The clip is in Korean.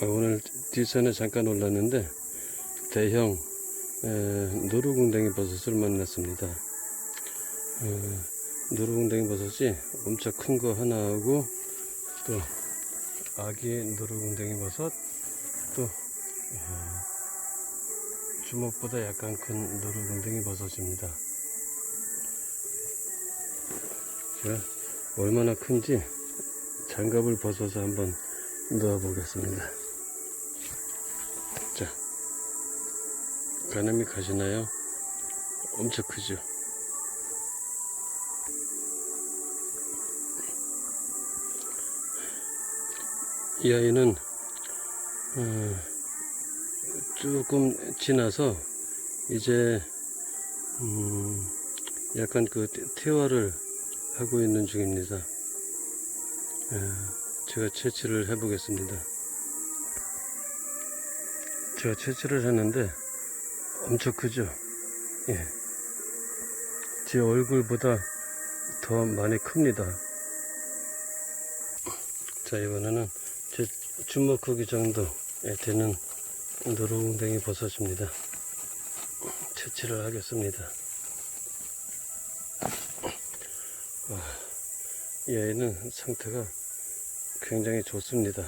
어, 오늘 뒷산에 잠깐 올랐는데 대형 에, 노루궁뎅이 버섯을 만났습니다. 어, 노루궁뎅이 버섯이 엄청 큰 거 하나하고 또 아기 노루궁뎅이 버섯 또 어, 주먹보다 약간 큰 노루궁뎅이 버섯입니다. 제가 얼마나 큰지 장갑을 벗어서 한번 넣어 보겠습니다. 가늠이 가시나요? 엄청 크죠? 이 아이는 어, 조금 지나서 이제 음, 약간 그 퇴화를 하고 있는 중입니다. 예, 제가 채취를 해 보겠습니다. 제가 채취를 했는데 엄청 크죠? 예. 제 얼굴보다 더 많이 큽니다. 자, 이번에는 제 주먹 크기 정도에 되는 노루궁뎅이 버섯입니다. 채취를 하겠습니다. 와, 이 아이는 상태가 굉장히 좋습니다.